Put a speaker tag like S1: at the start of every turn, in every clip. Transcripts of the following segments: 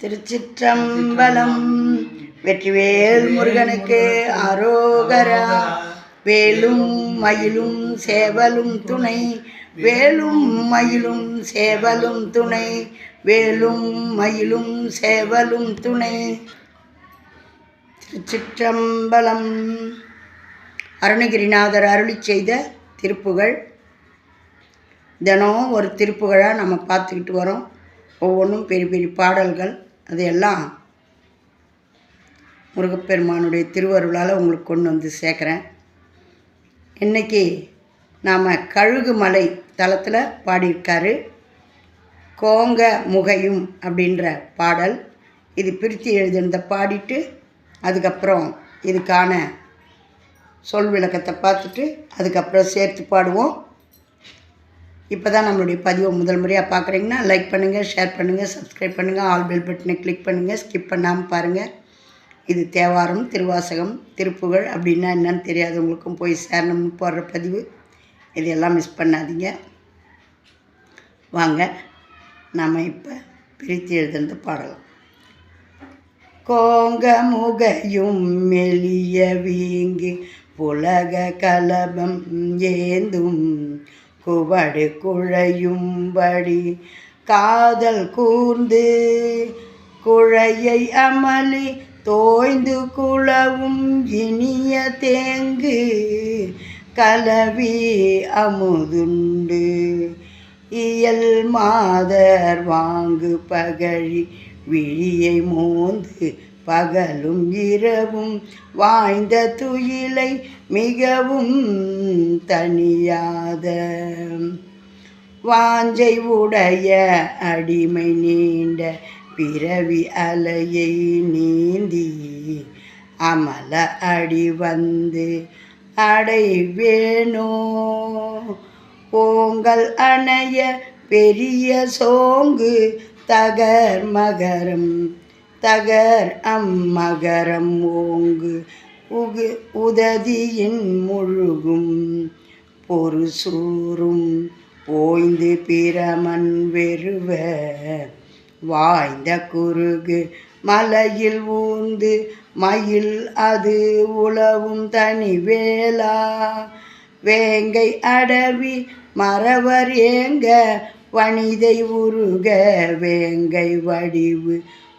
S1: திருச்சிற்றம்பலம். வெற்றிவேல் முருகனுக்கு அரோகரா. வேலும் மயிலும் சேவலும் துணை. வேலும் மயிலும் சேவலும் துணை. வேலும் மயிலும் சேவலும் துணை. திருச்சிற்றம்பலம். அருணகிரிநாதர் அருளி செய்த திருப்புகழ் தினம் ஒரு திருப்புகழாக நம்ம பார்த்துக்கிட்டு வரோம். ஒவ்வொன்றும் பெரிய பெரிய பாடல்கள். அதையெல்லாம் முருகப்பெருமானுடைய திருவருளால் உங்களுக்கு கொண்டு வந்து சேர்க்குறேன். இன்றைக்கி நாம் கழுகு மலை தளத்தில் பாடியிருக்காரு கோங்க முகையும் அப்படின்ற பாடல். இது பிரித்து எழுதியிருந்த பாடிட்டு அதுக்கப்புறம் இதுக்கான சொல் விளக்கத்தை பார்த்துட்டு அதுக்கப்புறம் சேர்த்து பாடுவோம். இப்போ தான் நம்மளுடைய பதிவை முதல் முறையாக பார்க்குறீங்கன்னா லைக் பண்ணுங்கள் ஷேர் பண்ணுங்கள் சப்ஸ்கிரைப் பண்ணுங்கள் ஆல் பெல் பட்டனை கிளிக் பண்ணுங்கள் ஸ்கிப் பண்ணாமல் பாருங்கள் இது தேவாரம் திருவாசகம் திருப்புகழ் அப்படின்னா என்னன்னு தெரியாதவங்களுக்கும் போய் சேரணும்னு போடுற பதிவு. இதையெல்லாம் மிஸ் பண்ணாதீங்க. வாங்க நாம் இப்போ பிரித்து எழுதுறது பாடலாம். கோங்க முகையும் மெலிய வீங்கி புலக கலபம் ஏந்தும் குவடு குழையும்படி காதல் கூர்ந்து குழையை அமளி தோய்ந்து குளவும் இனிய தேங்கு கலவி அமுதுண்டு. இயல் மாதர் வாங்கு பகழி விழியை மோந்து பகலும் இரவும் வாய்ந்த துயிலை மிகவும் தனியாத வாஞ்சை உடைய அடிமை நீண்ட பிறவி அலையை நீந்தி அமல அடி வந்து அடைவேனோ? ஓங்கள் அணைய பெரிய சோங்கு தகர் மகரம் தகர் அம்மகரம் ஓங்கு உகு உததியின் முழுகும். பொறு சூறும் ஓய்ந்து பிரமன் வெறுவ வாய்ந்த குறுகு மலையில் ஊந்து மயில் அது உழவும் தனி வேளா வேங்கை அடவி மறவர் ஏங்க வனிதை உருக வேங்கை வடிவு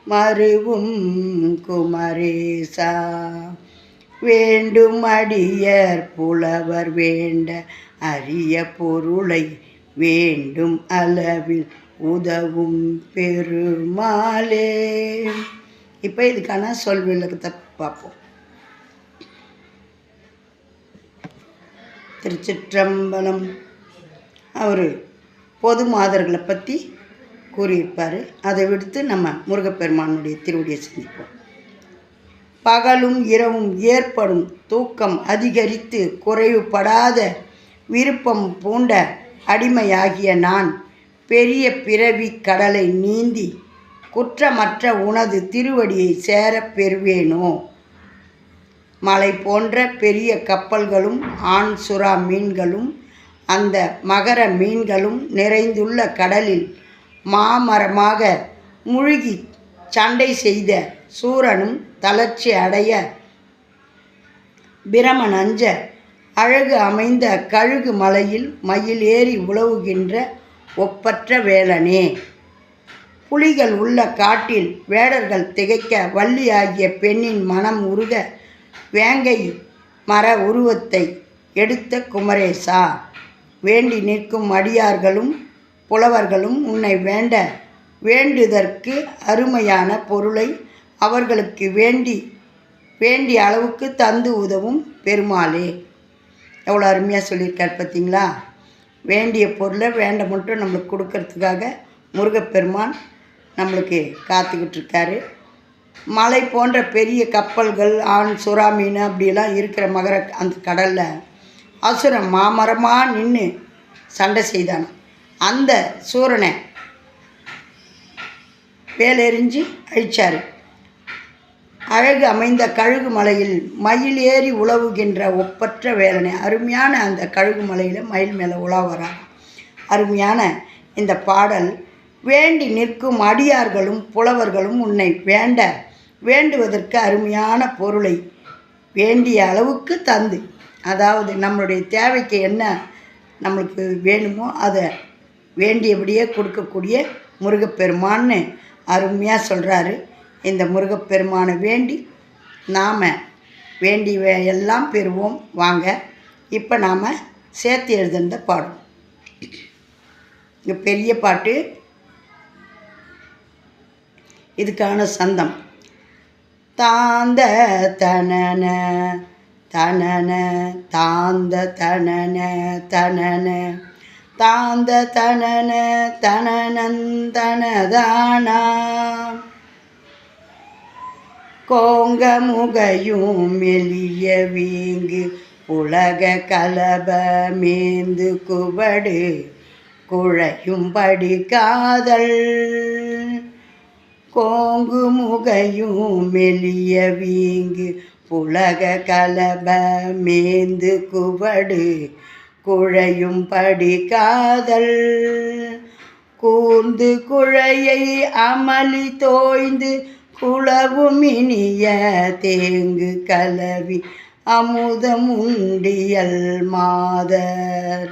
S1: மருவும் குமரேசா. வேண்டும் அடியர் புலவர் வேண்ட அரிய பொருளை வேண்டும் அளவில் உதவும் பெருமாளே. இப்போ இதுக்கான சொல் விளக்கத்தை பார்ப்போம். திருச்சிற்றம்பலம். அவர் பொது மாதர்களை பற்றி கூறியிருப்பார். அதை விடுத்து நம்ம முருகப்பெருமானுடைய திருவடியை சிந்திப்போம். பகலும் இரவும் ஏற்படும் தூக்கம் அதிகரித்து குறைவுபடாத விருப்பம் பூண்ட அடிமையாகிய நான் பெரிய பிறவி கடலை நீந்தி குற்றமற்ற உனது திருவடியை சேரப் பெறுவேனோ? மலை போன்ற பெரிய கப்பல்களும் ஆண் சுறா மீன்களும் அந்த மகர மீன்களும் நிறைந்துள்ள கடலில் மாமரமாக முழுகி சண்டை செய்த சூரனும் தளர்ச்சி அடைய பிரமன் அஞ்ச அழகு அமைந்த கழுகு மலையில் மயில் ஏறி உழவுகின்ற ஒப்பற்ற வேலனே. புலிகள் உள்ள காட்டில் வேடர்கள் திகைக்க வள்ளி ஆகிய பெண்ணின் மனம் உருக வேங்கை மர உருவத்தை எடுத்த குமரேசா. வேண்டி நிற்கும் அடியார்களும் புலவர்களும் உன்னை வேண்ட வேண்டுதற்கு அருமையான பொருளை அவர்களுக்கு வேண்டி வேண்டிய அளவுக்கு தந்து உதவும் பெருமாளே. எவ்வளோ அருமையாக சொல்லியிருக்கார் பார்த்தீங்களா? வேண்டிய பொருளை வேண்ட மட்டும் நம்மளுக்கு கொடுக்கறதுக்காக முருகப்பெருமான் நம்மளுக்கு காத்துக்கிட்டு இருக்காரு மலை போன்ற பெரிய கப்பல்கள் ஆண் சுறா மீன் அப்படிலாம் இருக்கிற மகர அந்த கடலில் அசுரன் மாமரமாக நின்று சண்டை செய்தான் அந்த சூரனை வேலெறிஞ்சு அழிச்சார். அழகு அமைந்த கழுகு மலையில் மயில் ஏறி உழவுகின்ற ஒப்பற்ற வேலனை அருமையான அந்த கழுகு மலையில் மயில் மேலே உலா அருமையான இந்த பாடல் வேண்டி நிற்கும் அடியார்களும் புலவர்களும் உன்னை வேண்ட வேண்டுவதற்கு அருமையான பொருளை வேண்டிய அளவுக்கு தந்து. அதாவது நம்மளுடைய தேவைக்கு என்ன நம்மளுக்கு வேணுமோ அதை வேண்டியபடியே கொடுக்கக்கூடிய முருகப்பெருமான்னு அருமையாக சொல்கிறாரு இந்த முருகப்பெருமானை வேண்டி நாம் வேண்டிய எல்லாம் பெறுவோம். வாங்க இப்போ நாம் சேர்த்து எழுதுனத பாடும் இங்கே பெரிய பாட்டு. இதுக்கான சந்தம். தாந்த தனன தனன தாந்த தனன தனன. தாந்த தனன தனனந்தனதானா கோங்க முகையும் மெலிய வீங்கு உலக கலப மேந்து குவடு குழையும்படி காதல். கோங்கு முகையும் மெலிய வீங்கு புலக கலப மேந்து குவடு குழையும்படி காதல். கூர்ந்து குழையை அமளி தோய்ந்து குளவும் இனிய தேங்கு கலவி அமுதமுண்டியல் மாதர்.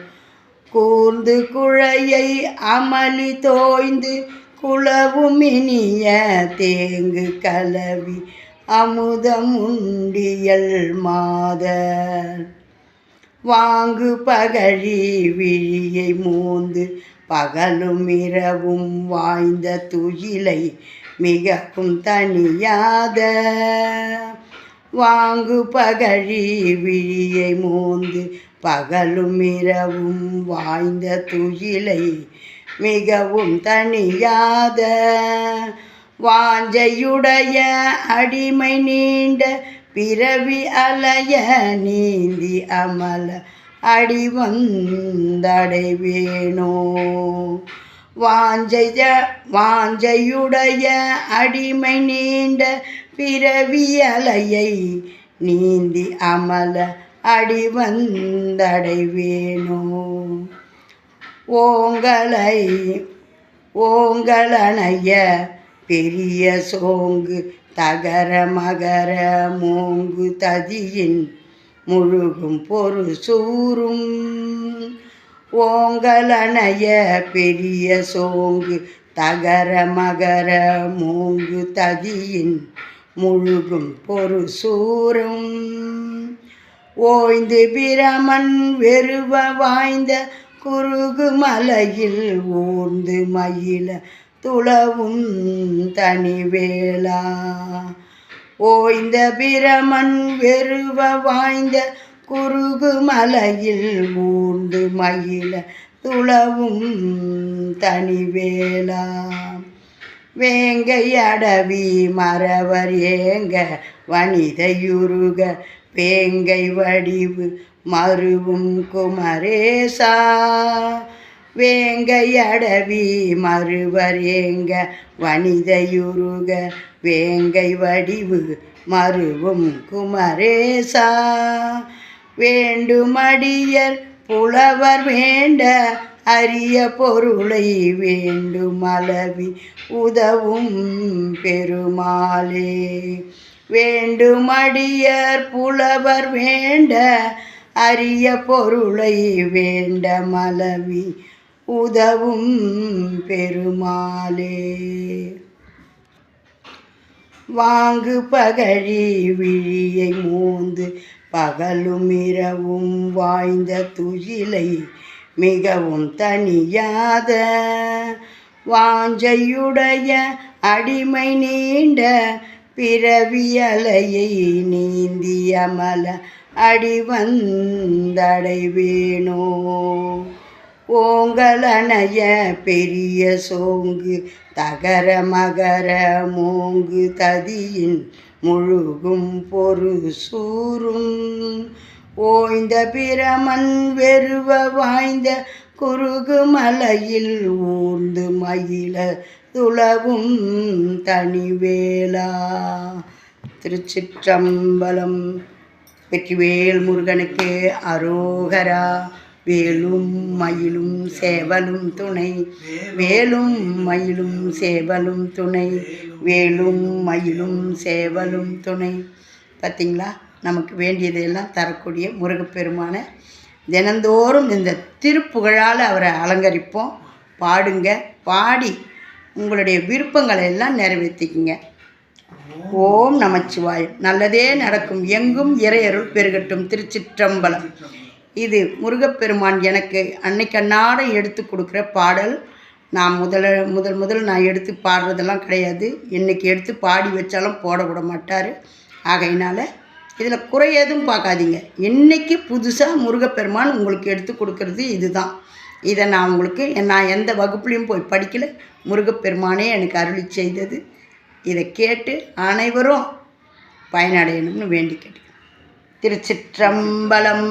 S1: கூர்ந்து குழையை அமளி தோய்ந்து குளவும் இனிய தேங்கு கலவி அமுதமுண்டியல் மாதர். வாங்கு பகழி விழியை மூந்து பகலும் இரவும் வாய்ந்த துயிலை மிகவும் தனியாத வாங்கு பகழி விழியை மூந்து பகலும் இரவும் வாய்ந்த துயிலை மிகவும் தனியாத வாஞ்சையுடைய அடிமை நீண்ட பிறவி அலைய நீந்தி அமல அடி வந்தடைவேணோ வாஞ்சைய வாஞ்சையுடைய அடிமை நீண்ட பிறவி அலையை நீந்தி அமல அடி வந்தடைவேணோ ஓங்களை ஓங்களனைய பெரிய சோங்கு தகர மகர மூங்கு ததியின் முழுகும் பொரு சூறும். ஓங்கலனைய பெரிய சோங்கு தகர மகர மூங்கு ததியின் முழுகும் பொரு சூறும். ஓய்ந்து பிரமன் வெறுவ வாய்ந்த குறுகு மலையில் ஊர்ந்து மயில துளவும் தனிவேளா. ஓய்ந்த பிரமன் வெறுவ வாய்ந்த குறுகு மலையில் ஊர்ந்து மயில துளவும் தனிவேளா. வேங்கை அடவி மறவர் ஏங்க வனிதையுருக வேங்கை வடிவு மருவும் குமரேசா. வேங்கை அடவி மறுவர் ஏங்க வனிதையுருக வேங்கை வடிவு மருவும் குமரேசா. வேண்டுமடியர் புலவர் வேண்ட அரிய பொருளை வேண்டுமளவி உதவும் பெருமாளே. வேண்டுமடியர் புலவர் வேண்ட அரிய பொருளை வேண்ட மலவி உதவும் பெருமாளே. வாங்கு பகழி விழியை மூந்து பகலும் இரவும் வாய்ந்த துயிலை மிகவும் தனியாத வாஞ்சையுடைய அடிமை நீண்ட பிறவியலையை நீந்திய மல அடி ஓங்கலனைய பெரிய சோங்கு தகர மகர மூங்கு ததியின் முழுகும் பொரு சூரும் ஓய்ந்த பிரமன் வெறுவ வாய்ந்த குறுகு மலையில் ஊர்ந்து மயில துளவும் தனிவேலா. திருச்சிற்றம்பலம் வெற்றிவேல் முருகனுக்கு அரோகரா. வேலும் மயிலும் சேவலும் துணை. வேலும் மயிலும் சேவலும் துணை. வேலும் மயிலும் சேவலும் துணை. பார்த்தீங்களா நமக்கு வேண்டியதையெல்லாம் தரக்கூடிய முருகப்பெருமான தினந்தோறும் இந்த திருப்புகழால் அவரை அலங்கரிப்போம். பாடுங்க. பாடி உங்களுடைய விருப்பங்களை எல்லாம் நிறைவேற்றிக்குங்க ஓம் நமச்சிவாயம். நல்லதே நடக்கும். எங்கும் இறையருள் பெருகட்டும். திருச்சிற்றம்பலம். இது முருகப்பெருமான் எனக்கு அன்னைக்கண்ணாட எடுத்து கொடுக்குற பாடல். நான் முதல்ல முதல் முதல் நான் எடுத்து பாடுறதெல்லாம் கிடையாது. இன்றைக்கி எடுத்து பாடி வச்சாலும் போட விட மாட்டார். ஆகையினால இதில் குறை எதுவும் பார்க்காதீங்க. இன்றைக்கி புதுசாக முருகப்பெருமான் உங்களுக்கு எடுத்து கொடுக்கறது இதுதான். இதை நான் உங்களுக்கு நான் எந்த வகுப்புலையும் போய் படிக்கல. முருகப்பெருமானே எனக்கு அருளி செய்தது. இதை கேட்டு அனைவரும் பயனடையணும்னு வேண்டி கேட்டுக்கிறேன் திருச்சிற்றம்பலம்.